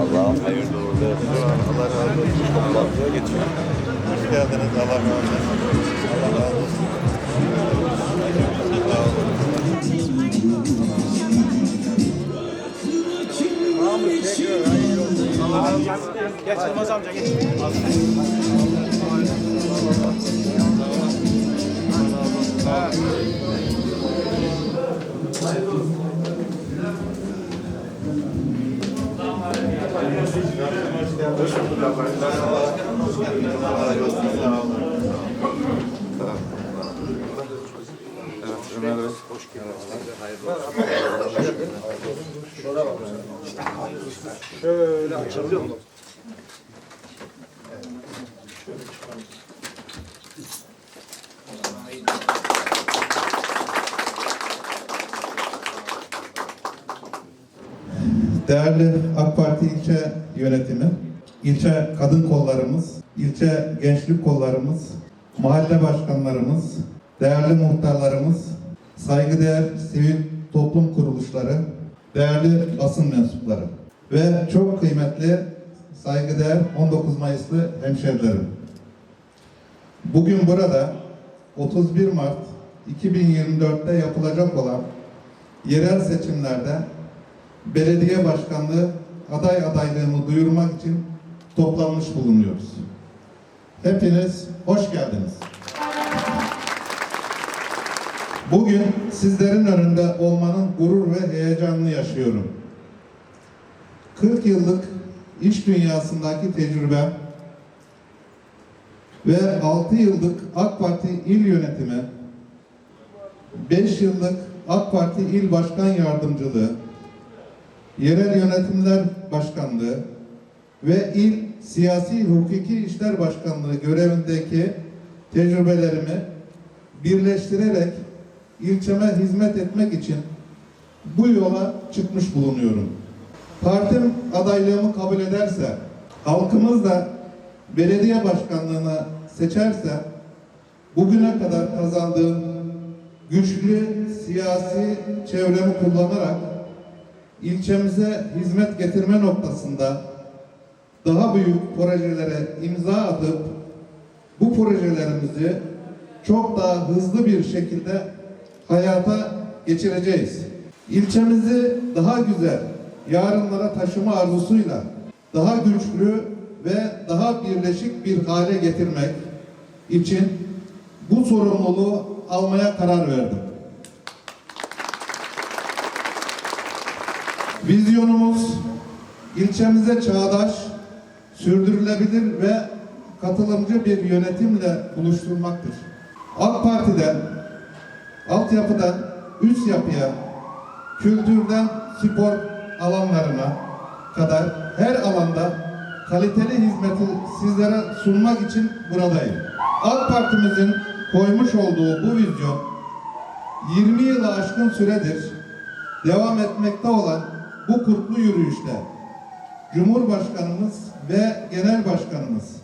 Allah'ım hayırlı uğurlu. Allah razı olsun. Toplantıya geçiyor. Hoş geldiniz. Geç Yılmaz amca geç. Allah razı olsun. Sağ olun. Evet, Ömer Bey. Hoş Şöyle açalım. Değerli AK Parti ilçe yönetimi, ilçe kadın kollarımız, ilçe gençlik kollarımız, mahalle başkanlarımız, değerli muhtarlarımız, saygıdeğer sivil toplum kuruluşları, değerli basın mensupları ve çok kıymetli saygıdeğer 19 Mayıslı hemşerilerim. Bugün burada 31 Mart 2024'te yapılacak olan yerel seçimlerde belediye başkanlığı aday adaylığımı duyurmak için toplanmış bulunuyoruz. Hepiniz hoş geldiniz. Bugün sizlerin önünde olmanın gurur ve heyecanını yaşıyorum. 40 yıllık iş dünyasındaki tecrübem ve 6 yıllık AK Parti il yönetimi, 5 yıllık AK Parti il başkan yardımcılığı, Yerel Yönetimler Başkanlığı ve İl Siyasi Hukuki İşler Başkanlığı görevindeki tecrübelerimi birleştirerek ilçeme hizmet etmek için bu yola çıkmış bulunuyorum. Partim adaylığımı kabul ederse, halkımız da belediye başkanlığına seçerse, bugüne kadar kazandığım güçlü siyasi çevremi kullanarak ilçemize hizmet getirme noktasında daha büyük projelere imza atıp bu projelerimizi çok daha hızlı bir şekilde hayata geçireceğiz. İlçemizi daha güzel yarınlara taşıma arzusuyla daha güçlü ve daha birleşik bir hale getirmek için bu sorumluluğu almaya karar verdim. Vizyonumuz ilçemize çağdaş, sürdürülebilir ve katılımcı bir yönetimle buluşturmaktır. AK Parti'den, altyapıdan üst yapıya, kültürden spor alanlarına kadar her alanda kaliteli hizmeti sizlere sunmak için buradayım. AK Parti'mizin koymuş olduğu bu vizyon 20 yılı aşkın süredir devam etmekte olan bu kutlu yürüyüşte Cumhurbaşkanımız ve Genel Başkanımız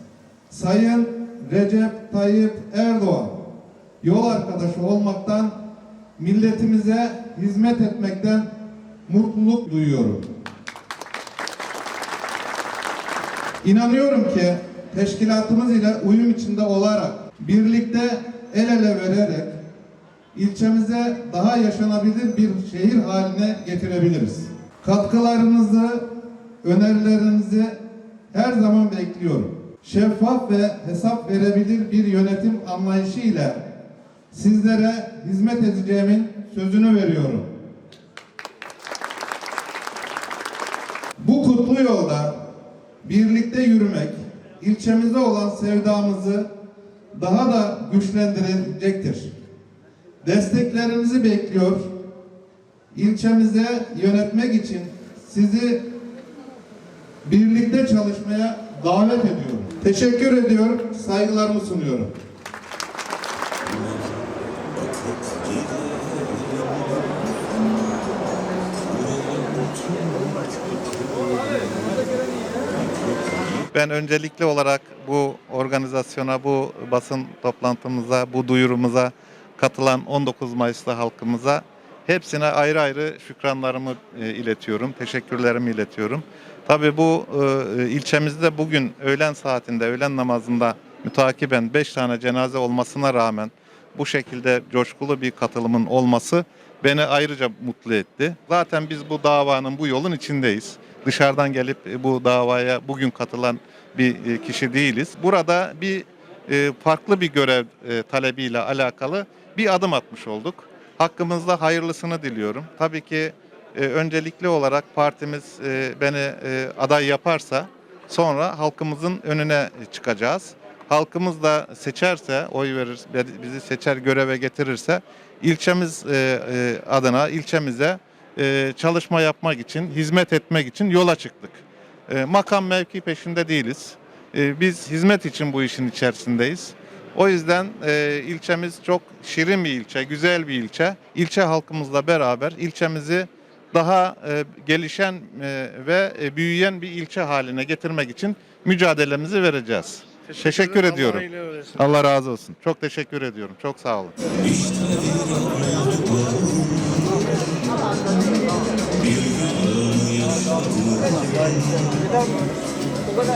Sayın Recep Tayyip Erdoğan yol arkadaşı olmaktan milletimize hizmet etmekten mutluluk duyuyorum. İnanıyorum ki teşkilatımız ile uyum içinde olarak birlikte el ele vererek ilçemize daha yaşanabilir bir şehir haline getirebiliriz. Katkılarınızı, önerilerinizi her zaman bekliyorum. Şeffaf ve hesap verebilir bir yönetim anlayışı ile sizlere hizmet edeceğimin sözünü veriyorum. Bu kutlu yolda birlikte yürümek, ilçemize olan sevdamızı daha da güçlendirecektir. Desteklerinizi bekliyor. İlçemize yönetmek için sizi birlikte çalışmaya davet ediyorum. Teşekkür ediyor, saygılarımı sunuyorum. Ben öncelikli olarak bu organizasyona, bu basın toplantımıza, bu duyurumuza katılan 19 Mayıs'ta halkımıza hepsine ayrı ayrı şükranlarımı e, iletiyorum, teşekkürlerimi iletiyorum. Tabii bu e, ilçemizde bugün öğlen saatinde, öğlen namazında mütakiben 5 tane cenaze olmasına rağmen bu şekilde coşkulu bir katılımın olması beni ayrıca mutlu etti. Zaten biz bu davanın, bu yolun içindeyiz. Dışarıdan gelip e, bu davaya bugün katılan bir e, kişi değiliz. Burada bir e, farklı bir görev talebiyle alakalı bir adım atmış olduk. Hakkımızda hayırlısını diliyorum. Tabii ki öncelikli olarak partimiz beni aday yaparsa sonra halkımızın önüne çıkacağız. Halkımız da seçerse, oy verir, bizi seçer göreve getirirse ilçemiz adına ilçemize e, çalışma yapmak için, hizmet etmek için yola çıktık. E, makam mevki peşinde değiliz. E, biz hizmet için bu işin içerisindeyiz. O yüzden e, ilçemiz çok şirin bir ilçe, güzel bir ilçe. İlçe halkımızla beraber ilçemizi daha e, gelişen e, ve e, büyüyen bir ilçe haline getirmek için mücadelemizi vereceğiz. Teşekkür ediyorum. Allah razı olsun. Çok teşekkür ediyorum. Çok sağ olun. ここで